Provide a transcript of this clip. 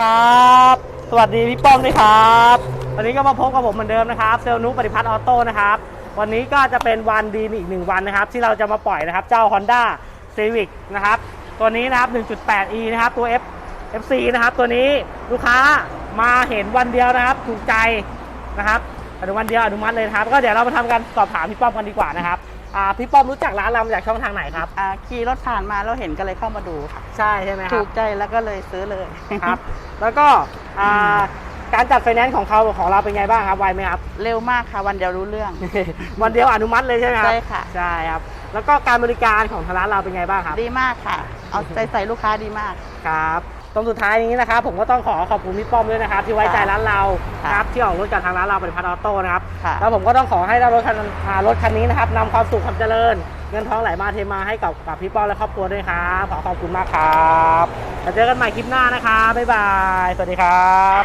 ครับ สวัสดีพี่ป้อมด้วยครับ วันนี้ก็มาพบกับผมเหมือนเดิมนะครับเซลนุปฏิพัฒน์ออโต้นะครับ วันนี้ก็จะเป็นวันดีอีกหนึ่งวันนะครับ ที่เราจะมาปล่อยนะครับ เจ้า Honda Civic นะครับ ตัวนี้นะครับ 1.8e นะครับ ตัว F FC นะครับ ตัวนี้ลูกค้ามาเห็นวันเดียวนะครับ ถูกใจนะครับอนุวันเดียวอนุมัติเลยครับ ก็เดี๋ยวเรามาทำการสอบถามพี่ป้อมกันดีกว่านะครับ อ่าพี่ป้อมรู้จักร้านเรามาจากช่องทางไหนครับ อ่าขี่รถผ่านมาแล้วเห็นก็เลยเข้ามาดูค่ะ ใช่ใช่ไหมคถูรับกใจแล้วก็เลยซื้อเลย ครับ แล้วก็อ่าการจัดไฟแนนซ์ของเขาของเราเป็นไงบ้างครับไวไหมครับ เร็วมากค่ะ วันเดียวรู้เรื่อง วันเดียวอนุมัติเลยใช่ไหมครับใช่ค่ะ ใช่ครับ แล้วก็การบริการของทางร้านเราเป็นไงบ้างครับดีมากค่ะ เอาใจใส่ลูกค้าดีมาก ครับ ตรงสุดท้ายนี้นะครับผมก็ต้องขอขอบคุณพี่ป้อมด้วยนะครับ ที่ไว้ใจร้านเราค่ะครับที่ออกรถกับทางร้านเราเป็นพัฒออโต้นะครับค่ะแล้วผมก็ต้องขอให้รถคันอ่ารถคันนี้นะครับนำความสุขความเจริญ เงินทองไหลมาเทมาให้กับกับพี่ป้อมและครอบครัวด้วยครับขอขอบคุณมากครับแล้วเจอกันใหม่คลิปหน้านะครับบ๊ายบาย สวัสดีครับ